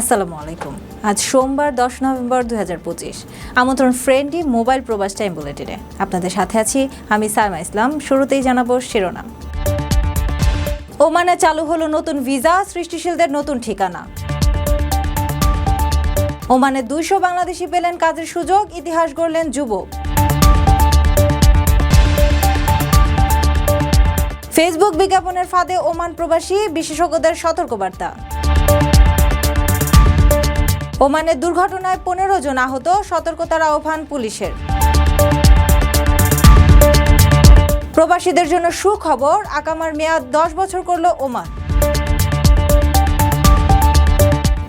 আসসালামু আলাইকুম। আজ সোমবার দশ নভেম্বর দু হাজার পঁচিশ। আমন্ত্রণ ফ্রেন্ডলি মোবাইল প্রবাস টাইম বুলেটিনে। আপনাদের সাথে আছি আমি সাইমা ইসলাম, শুরুতেই জানাব শিরোনাম। ওমানে চালু হলো নতুন ভিসা, সৃষ্টিশীলদের নতুন ঠিকানা। ওমানে দুইশো বাংলাদেশি পেলেন কাজের সুযোগ, ইতিহাস গড়লেন যুবক। ফেসবুক বিজ্ঞাপনের ফাঁদে ওমান প্রবাসী, বিশেষজ্ঞদের সতর্কবার্তা। ওমানের দুর্ঘটনায় পনেরো জন আহত, সতর্কতার আহ্বান পুলিশের। প্রবাসীদের জন্য সুখবর, আকামার মেয়াদ দশ বছর করল ওমান।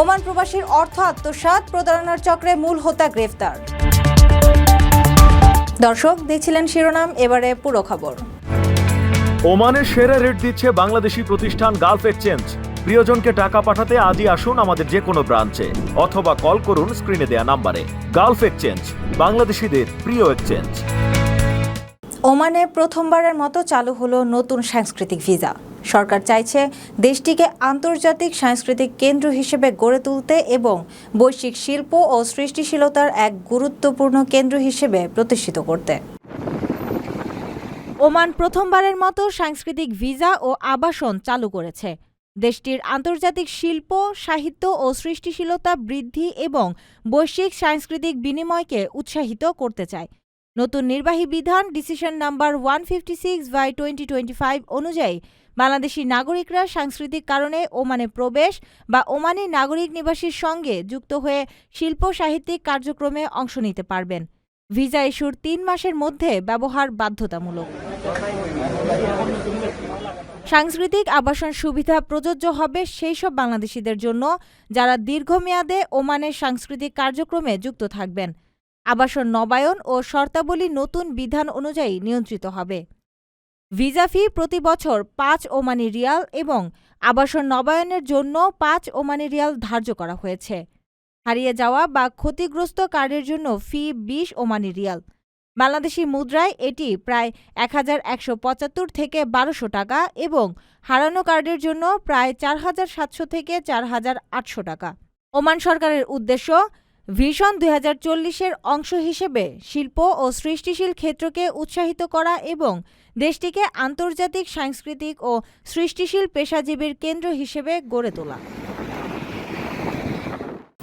ওমান প্রবাসীর অর্থ আত্মসাৎ, প্রতারণার চক্রে মূল হোতা গ্রেফতার। দর্শক, দেখছিলেন শিরোনাম, এবারে পুরো খবর। ওমানের সেরা রেট দিচ্ছে বাংলাদেশি প্রতিষ্ঠান গালফ এক্সচেঞ্জ। প্রিয়জনকে টাকা পাঠাতে আজই আসুন আমাদের যে কোনো ব্রাঞ্চে, অথবা কল করুন স্ক্রিনে দেয়া নাম্বারে। গালফ এক্সচেঞ্জ, বাংলাদেশিদের প্রিয় এক্সচেঞ্জ। ওমানে প্রথমবারের মতো চালু হলো নতুন সাংস্কৃতিক ভিসা। সরকার চাইছে দেশটিকে আন্তর্জাতিক সাংস্কৃতিক কেন্দ্র হিসেবে গড়ে তুলতে এবং বৈশ্বিক শিল্প ও সৃষ্টিশীলতার এক গুরুত্বপূর্ণ কেন্দ্র হিসেবে প্রতিষ্ঠিত করতে। ওমান প্রথমবারের মতো সাংস্কৃতিক ভিসা ও আবাসন চালু করেছে। দেশটির আন্তর্জাতিক শিল্প, সাহিত্য ও সৃষ্টিশীলতা বৃদ্ধি এবং বৈশ্বিক সাংস্কৃতিক বিনিময়কে উৎসাহিত করতে চায়। নতুন নির্বাহী বিধান decision number one fifty six by twenty twenty five অনুযায়ী বাংলাদেশি নাগরিকরা সাংস্কৃতিক কারণে ওমানে প্রবেশ বা ওমানি নাগরিক নিবাসীর সঙ্গে যুক্ত হয়ে শিল্প সাহিত্যিক কার্যক্রমে অংশ নিতে পারবেন। ভিসা ইস্যুর তিন মাসের মধ্যে ব্যবহার বাধ্যতামূলক। সাংস্কৃতিক আবাসন সুবিধা প্রযোজ্য হবে সেই সব বাংলাদেশিদের জন্য যারা দীর্ঘমেয়াদে ওমানের সাংস্কৃতিক কার্যক্রমে যুক্ত থাকবেন। আবাসন নবায়ন ও শর্তাবলী নতুন বিধান অনুযায়ী নিয়ন্ত্রিত হবে। ভিসা ফি প্রতি বছর পাঁচ ওমানি রিয়াল এবং আবাসন নবায়নের জন্য পাঁচ ওমানি রিয়াল ধার্য করা হয়েছে। হারিয়ে যাওয়া বা ক্ষতিগ্রস্ত কার্ডের জন্য ফি বিশ ওমানি রিয়াল। বাংলাদেশি মুদ্রায় এটি প্রায় এক হাজার একশো পঁচাত্তর থেকে বারোশো টাকা এবং হারানো কার্ডের জন্য প্রায় চার হাজার সাতশো থেকে চার হাজার আটশো টাকা। ওমান সরকারের উদ্দেশ্য ভিশন দুই হাজার চল্লিশের অংশ হিসেবে শিল্প ও সৃষ্টিশীল ক্ষেত্রকে উৎসাহিত করা এবং দেশটিকে আন্তর্জাতিক সাংস্কৃতিক ও সৃষ্টিশীল পেশাজীবীর কেন্দ্র হিসেবে গড়ে তোলা।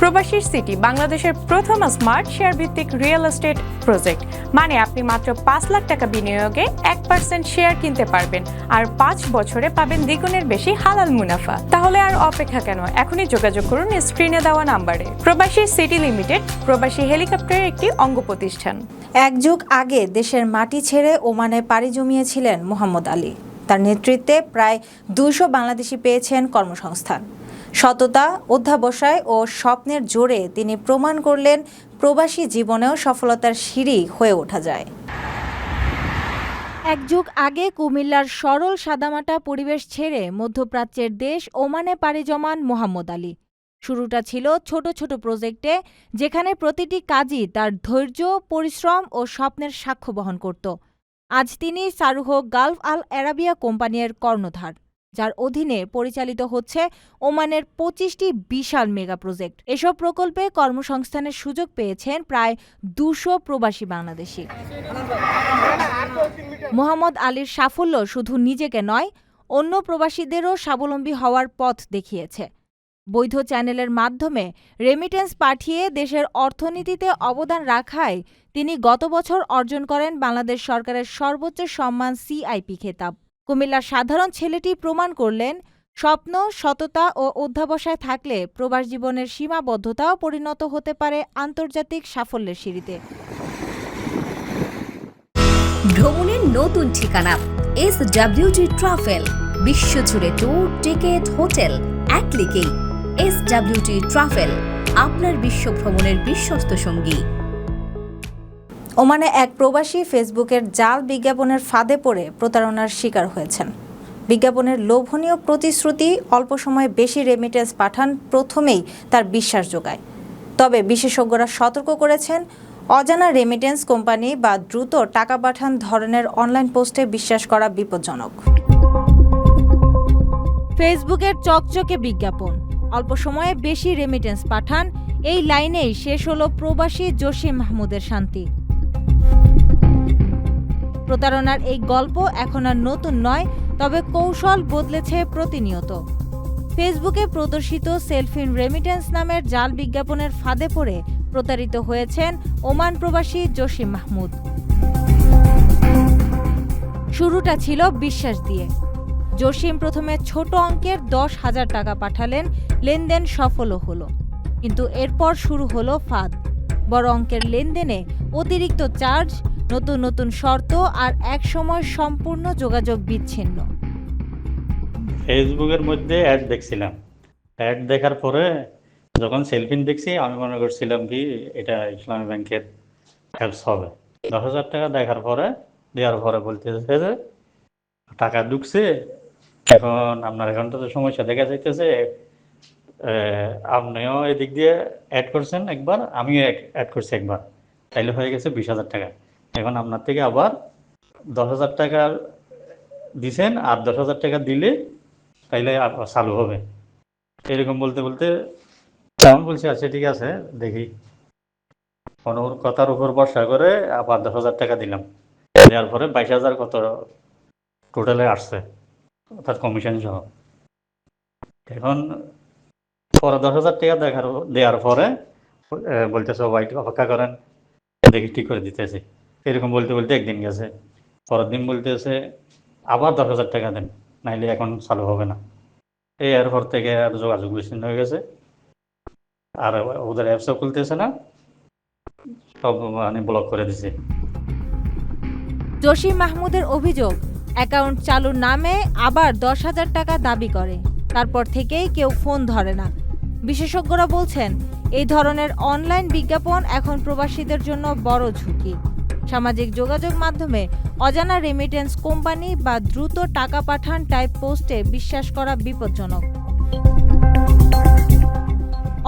প্রবাসীর সিটি বাংলাদেশের প্রথম স্মার্ট শেয়ার ভিত্তিক রিয়েল এস্টেট প্রজেক্ট। মানে আপনি মাত্র পাঁচ লাখ টাকা বিনিয়োগে এক পার্সেন্ট শেয়ার কিনতে পারবেন আর পাঁচ বছরে পাবেন দ্বিগুণের বেশি হালাল মুনাফা। তাহলে আর অপেক্ষা কেন? এখনই যোগাযোগ করুন স্ক্রিনে দেওয়া নাম্বারে। প্রবাসী সিটি লিমিটেড, প্রবাসী হেলিকপ্টারের একটি অঙ্গ প্রতিষ্ঠান। এক যুগ আগে দেশের মাটি ছেড়ে ওমানে পাড়ি জমিয়েছিলেন মোহাম্মদ আলী। তার নেতৃত্বে প্রায় দুশো বাংলাদেশি পেয়েছেন কর্মসংস্থান। সততা, অধ্যাবসায় ও স্বপ্নের জোরে তিনি প্রমাণ করলেন প্রবাসী জীবনেও সফলতার সিঁড়ি হয়ে ওঠা যায়। এক যুগ আগে কুমিল্লার সরল সাদামাটা পরিবেশ ছেড়ে মধ্যপ্রাচ্যের দেশ ওমানে পাড়ি জমান মোহাম্মদ আলী। শুরুটা ছিল ছোট ছোট প্রজেক্টে যেখানে প্রতিটি কাজই তার ধৈর্য, পরিশ্রম ও স্বপ্নের সাক্ষ্য বহন করত। আজ তিনি সারুহ গালফ আল অ্যারাবিয়া কোম্পানির কর্ণধার। যার অধীনে পরিচালিত হচ্ছে ওমানের পঁচিশটি বিশাল মেগা প্রজেক্ট। এসব প্রকল্পে কর্মসংস্থানের সুযোগ পেয়েছেন প্রায় দুশো প্রবাসী বাংলাদেশি। মোহাম্মদ আলীর সাফল্য শুধু নিজেকে নয়, অন্য প্রবাসীদেরও স্বাবলম্বী হওয়ার পথ দেখিয়েছে। বৈধ চ্যানেলের মাধ্যমে রেমিটেন্স পাঠিয়ে দেশের অর্থনীতিতে অবদান রাখায় তিনি গত বছর অর্জন করেন বাংলাদেশ সরকারের সর্বোচ্চ সম্মান সিআইপি খেতাব। কুমিল্লার সাধারণ ছেলেটি প্রমাণ করলেন, স্বপ্ন, সততা ও অধ্যাবসায় থাকলে প্রবাস জীবনের সীমাবদ্ধতাও পরিণত হতে পারে আন্তর্জাতিক সাফল্যের সিঁড়িতে। ভ্রমণের নতুন ঠিকানা এস ডাব্লিউটি ট্রাভেল বিশ্বজুড়ে ট্যুর টিকেট হোটেল এক ক্লিকেই এস ডাব্লিউটি ট্রাভেল আপনার বিশ্ব ভ্রমণের বিশ্বস্ত সঙ্গী। ওমানে এক প্রবাসী ফেসবুকের জাল বিজ্ঞাপনের ফাঁদে পড়ে প্রতারণার শিকার হয়েছেন। বিজ্ঞাপনের লোভনীয় প্রতিশ্রুতি অল্প সময়ে বেশি রেমিটেন্স পাঠান প্রথমেই তার বিশ্বাস যোগায়। তবে বিশেষজ্ঞরা সতর্ক করেছেন, অজানা রেমিটেন্স কোম্পানি বা দ্রুত টাকা পাঠান ধরনের অনলাইন পোস্টে বিশ্বাস করা বিপজ্জনক। ফেসবুকের চকচকে বিজ্ঞাপন, অল্প সময়ে বেশি রেমিটেন্স পাঠান, এই লাইনেই শেষ হলো প্রবাসী জসিম মাহমুদের শান্তি। প্রতারণার এই গল্প এখন আর নতুন নয়, তবে কৌশল বদলেছে প্রতিনিয়ত। ফেসবুকে প্রদর্শিত সেলফিন রেমিটেন্স নামের জাল বিজ্ঞাপনের ফাঁদে পড়ে প্রতারিত হয়েছেন ওমান প্রবাসী জসিম মাহমুদ। শুরুটা ছিল বিশ্বাস দিয়ে। জসিম প্রথমে ছোট অঙ্কের দশ হাজার টাকা পাঠালেন, লেনদেন সফলও হলো। কিন্তু এরপর শুরু হলো ফাঁদ। বড় অঙ্কের লেনদেনে অতিরিক্ত চার্জ নতুন নতুন শর্ত আর একসময় সম্পূর্ণ যোগাযোগ বিচ্ছিন্ন। ফেসবুকের মধ্যে অ্যাড দেখছিলাম। অ্যাড দেখার পরে যখন সেলফিন দেখছি, আমি মনে করছিলাম কি, এটা ইসলামী ব্যাংকের অ্যাপস হবে। দশ হাজার টাকা দেখার পরে, দেওয়ার পরে বলতেছে যে, টাকা ঢুকছে, এখন আপনার এখন তো সমস্যা দেখা যাইতেছে। আপনিও এদিক দিয়ে অ্যাড করছেন একবার, আমিও অ্যাড করছি একবার। তাইলে হয়ে গেছে বিশ হাজার টাকা। এখন আপনার থেকে আবার দশ হাজার টাকা দিছেন আর দশ হাজার টাকা দিলে তাইলে চালু হবে। এরকম বলতে বলতে আমি বলছি আচ্ছা ঠিক আছে, দেখি। ওর কথার উপর ভরসা করে আবার দশ হাজার টাকা দিলাম। দেওয়ার পরে বাইশ হাজার কত টোটালে আসছে অর্থাৎ কমিশন সহ। এখন পরে দশ হাজার টাকা দেখার, দেওয়ার পরে বলতেছে একটু অপেক্ষা করেন, দেখি ঠিক করে দিতেছি। এরকম বলতে বলতে একদিন গেছে। পরের দিন বলতেছে আবার দশ হাজার টাকা দেন, নাইলে এখন চালু হবে না। এই এরপর থেকে আর যোগাযোগ বিচ্ছিন্ন হয়ে গেছে। আর ওদের অ্যাপসও খুলতেছে না। সব মানে ব্লক করে দিছে। জসিম মাহমুদের অভিযোগ অ্যাকাউন্ট চালুর নামে আবার দশ হাজার টাকা দাবি করে। তারপর থেকেই কেউ ফোন ধরে না। বিশেষজ্ঞরা বলছেন, এই ধরনের অনলাইন বিজ্ঞাপন এখন প্রবাসীদের জন্য বড় ঝুঁকি। সামাজিক যোগাযোগ মাধ্যমে অজানা রেমিটেন্স কোম্পানি বা দ্রুত টাকা পাঠান টাইপ পোস্টে বিশ্বাস করা বিপজ্জনক।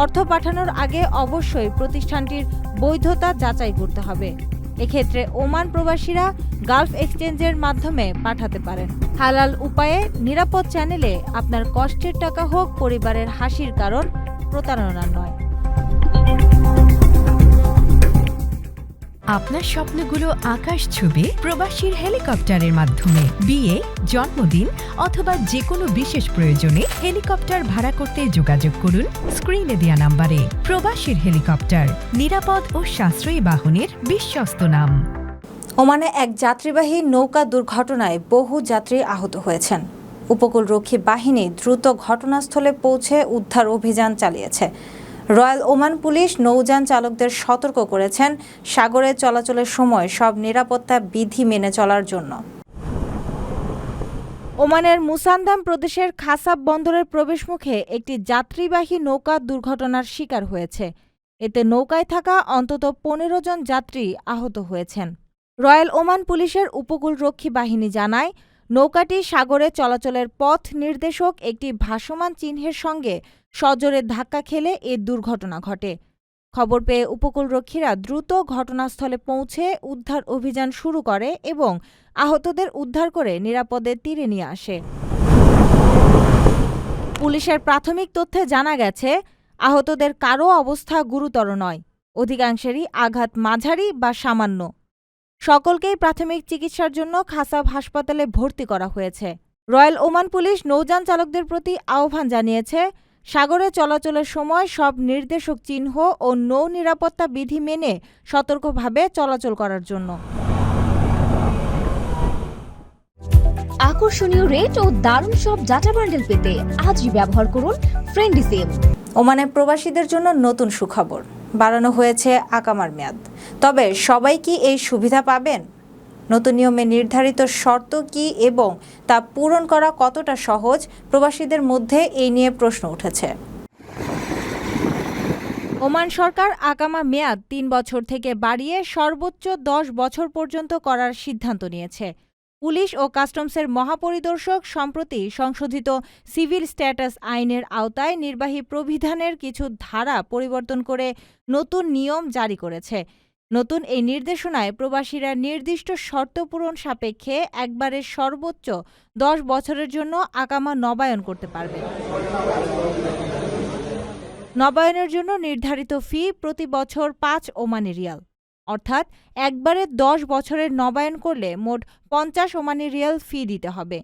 অর্থ পাঠানোর আগে অবশ্যই প্রতিষ্ঠানটির বৈধতা যাচাই করতে হবে। এক্ষেত্রে ওমান প্রবাসীরা গালফ এক্সচেঞ্জের মাধ্যমে পাঠাতে পারেন। হালাল উপায়ে নিরাপদ চ্যানেলে আপনার কষ্টের টাকা হোক, পরিবারের হাসির কারণ প্রতারণা নয়। আপনার স্বপ্নগুলো আকাশ ছুবে প্রবাসীর হেলিকপ্টারের মাধ্যমে। বিয়ে, জন্মদিন অথবা যে কোনো বিশেষ প্রয়োজনে হেলিকপ্টার ভাড়া করতে যোগাযোগ করুন স্ক্রিনে দেয়া নাম্বারে। প্রবাসীর হেলিকপ্টার, নিরাপদ ও সাশ্রয়ী বাহনের বিশ্বস্ত নাম। ওমানে এক যাত্রীবাহী নৌকা দুর্ঘটনায় বহু যাত্রী আহত হয়েছেন। উপকূলরক্ষী বাহিনী দ্রুত ঘটনাস্থলে পৌঁছে উদ্ধার অভিযান চালিয়েছে। রয়্যাল ওমান পুলিশ নৌযান চালকদের সতর্ক করেছেন সাগরে চলাচলের সময় সব নিরাপত্তা বিধি মেনে চলার জন্য। ওমানের মুসান্দাম প্রদেশের খাসাব বন্দরের প্রবেশমুখে একটি যাত্রীবাহী নৌকা দুর্ঘটনার শিকার হয়েছে। এতে নৌকায় থাকা অন্তত পনেরো জন যাত্রী আহত হয়েছেন। রয়্যাল ওমান পুলিশের উপকূলরক্ষী বাহিনী জানায় নৌকাটি সাগরে চলাচলের পথ নির্দেশক একটি ভাসমান চিহ্নের সঙ্গে সজোরে ধাক্কা খেলে এ দুর্ঘটনা ঘটে। খবর পেয়ে উপকূলরক্ষীরা দ্রুত ঘটনাস্থলে পৌঁছে উদ্ধার অভিযান শুরু করে এবং আহতদের উদ্ধার করে নিরাপদে তীরে নিয়ে আসে। পুলিশের প্রাথমিক তথ্যে জানা গেছে, আহতদের কারও অবস্থা গুরুতর নয়। অধিকাংশেরই আঘাত মাঝারি বা সামান্য। সকলকেই প্রাথমিক চিকিৎসার জন্য খাসাব হাসপাতালে ভর্তি করা হয়েছে। রয়্যাল ওমান পুলিশ নৌযান চালকদের প্রতি আহ্বান জানিয়েছে সাগরে চলাচলের সময় সব নির্দেশক চিহ্ন ও নৌ নিরাপত্তা বিধি মেনে সতর্কভাবে চলাচল করার জন্য। আকর্ষণীয় রেট ও দারুণ সব ডাটা বান্ডেল পেতে আজই ব্যবহার করুন ফ্রেন্ডি সিম ওমানে প্রবাসীদের জন্য নতুন সুখবর। বাড়ানো হয়েছে আকামার মেয়াদ। তবে সবাই কি এই সুবিধা পাবেন? নতুন নিয়মে নির্ধারিত শর্ত কি এবং তা পূরণ করা কতটা সহজ? প্রবাসীদের মধ্যে এই নিয়ে প্রশ্ন উঠেছে। ওমান সরকার আকামা মেয়াদ তিন বছর থেকে বাড়িয়ে সর্বোচ্চ দশ বছর পর্যন্ত করার সিদ্ধান্ত নিয়েছে। পুলিশ ও কাস্টমসের মহাপরিদর্শক সম্প্রতি সংশোধিত সিভিল স্ট্যাটাস আইনের আওতায় নির্বাহী প্রবিধানের কিছু ধারা পরিবর্তন করে নতুন নিয়ম জারি করেছে। নতুন এই নির্দেশনায় প্রবাসীরা নির্দিষ্ট শর্ত পূরণ সাপেক্ষে একবারে সর্বোচ্চ দশ বছরের জন্য আকামা নবায়ন করতে পারবে। নবায়নের জন্য নির্ধারিত ফি প্রতি বছর পাঁচ ওমানি রিয়াল। অর্থাৎ একবারে দশ বছরের নবায়ন করলে মোট পঞ্চাশ ওমানি রিয়াল ফি দিতে হবে।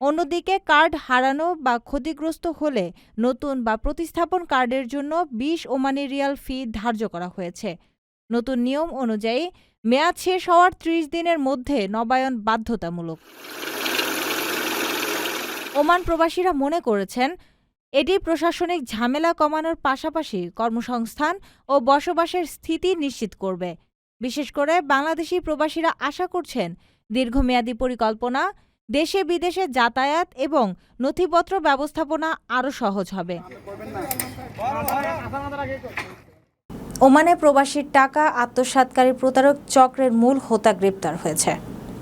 অন্যদিকে কার্ড হারানো বা ক্ষতিগ্রস্ত হলে নতুন বা প্রতিস্থাপন কার্ডের জন্য বিশ ওমানি রিয়াল ফি ধার্য করা হয়েছে। নতুন নিয়ম অনুযায়ী মেয়াদ শেষ হওয়ার ত্রিশ দিনের মধ্যে নবায়ন বাধ্যতামূলক। ওমান প্রবাসীরা মনে করেছেন, এটি প্রশাসনিক ঝামেলা কমানোর পাশাপাশি কর্মসংস্থান ও বসবাসের স্থিতি নিশ্চিত করবে। বিশেষ করে বাংলাদেশি প্রবাসীরা আশা করছেন দীর্ঘমেয়াদী পরিকল্পনা, দেশে বিদেশে যাতায়াত এবং নথিপত্র ব্যবস্থাপনা আরও সহজ হবে। ওমানে প্রবাসীর টাকা আত্মসাৎকারী প্রতারক চক্রের মূল হোতা গ্রেপ্তার হয়েছে।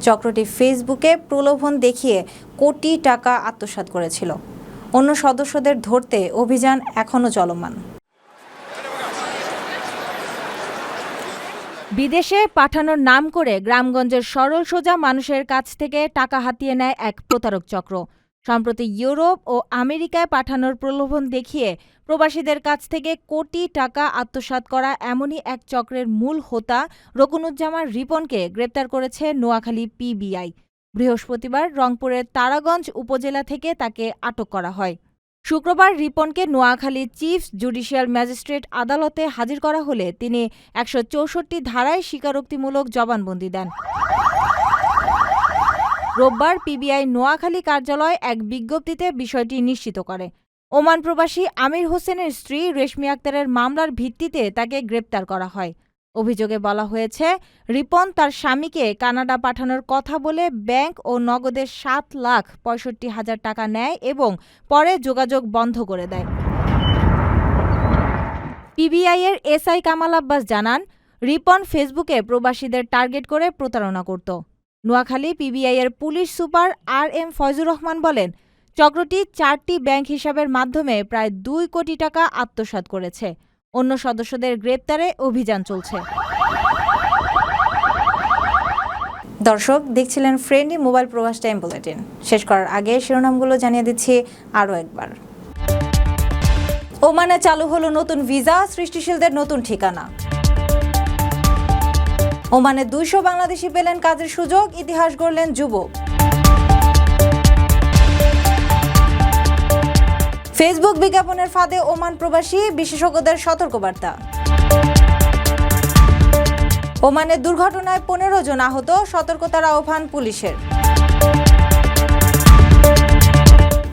চক্রটি ফেসবুকে প্রলোভন দেখিয়ে কোটি টাকা আত্মসাৎ করেছিল। অন্য সদস্যদের ধরতে অভিযান এখনও চলমান। বিদেশে পাঠানোর নাম করে গ্রামগঞ্জের সরল সোজা মানুষের কাছ থেকে টাকা হাতিয়ে নেয় এক প্রতারক চক্র। সম্প্রতি ইউরোপ ও আমেরিকায় পাঠানোর প্রলোভন দেখিয়ে প্রবাসীদের কাছ থেকে কোটি টাকা আত্মসাৎ করা এমনই এক চক্রের মূল হোতা রকুনুজ্জামান রিপনকে গ্রেপ্তার করেছে নোয়াখালী পিবিআই বৃহস্পতিবার রংপুরের তারাগঞ্জ উপজেলা থেকে তাকে আটক করা হয়। শুক্রবার রিপনকে নোয়াখালী চিফ জুডিশিয়াল ম্যাজিস্ট্রেট আদালতে হাজির করা হলে তিনি একশো চৌষট্টি ধারায় স্বীকারোক্তিমূলক জবানবন্দি দেন। রোববার পিবিআই নোয়াখালী কার্যালয় এক বিজ্ঞপ্তিতে বিষয়টি নিশ্চিত করে। ওমান প্রবাসী আমির হোসেনের স্ত্রী রেশমি আক্তারের মামলার ভিত্তিতে তাকে গ্রেপ্তার করা হয়। অভিযোগে বলা হয়েছে, রিপন তার স্বামীকে কানাডা পাঠানোর কথা বলে ব্যাংক ও নগদে সাত লাখ পঁয়ষট্টি হাজার টাকা নেয় এবং পরে যোগাযোগ বন্ধ করে দেয়। পিবিআইয়ের এসআই কামাল আব্বাস জানান, রিপন ফেসবুকে প্রবাসীদের টার্গেট করে প্রতারণা করত। Noakhali পিবিআইয়ের police super R M Foyzur Rahman বলেন, চক্রটি চারটি ব্যাংক হিসাবের মাধ্যমে প্রায় দুই কোটি টাকা আত্মসাৎ করেছে। অন্য সদস্যদের গ্রেপ্তারে অভিযান চলছে। দর্শক, দেখছিলেন friendly mobile Probash time bulletin. শেষ করার আগে শিরোনামগুলো জানিয়ে দিচ্ছি আরও একবার। ওমানে চালু হলো নতুন ভিসা, সৃষ্টিশীলদের নতুন ঠিকানা। ওমানে দুইশো বাংলাদেশি পেলেন কাজের সুযোগ, ইতিহাস গড়লেন যুবক। ফেসবুক বিজ্ঞাপনের ফাঁদে ওমান প্রবাসী, বিশেষজ্ঞদের সতর্কবার্তা। ওমানের দুর্ঘটনায় পনেরো জন আহত, সতর্কতার আহ্বান পুলিশের।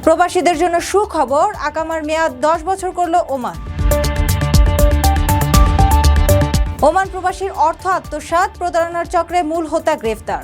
প্রবাসীদের জন্য সুখবর, আকামার মেয়াদ দশ বছর করল ওমান। ওমান প্রবাসীর অর্থ আত্মসাৎ, প্রতারণার চক্রে মূল হোতা গ্রেফতার।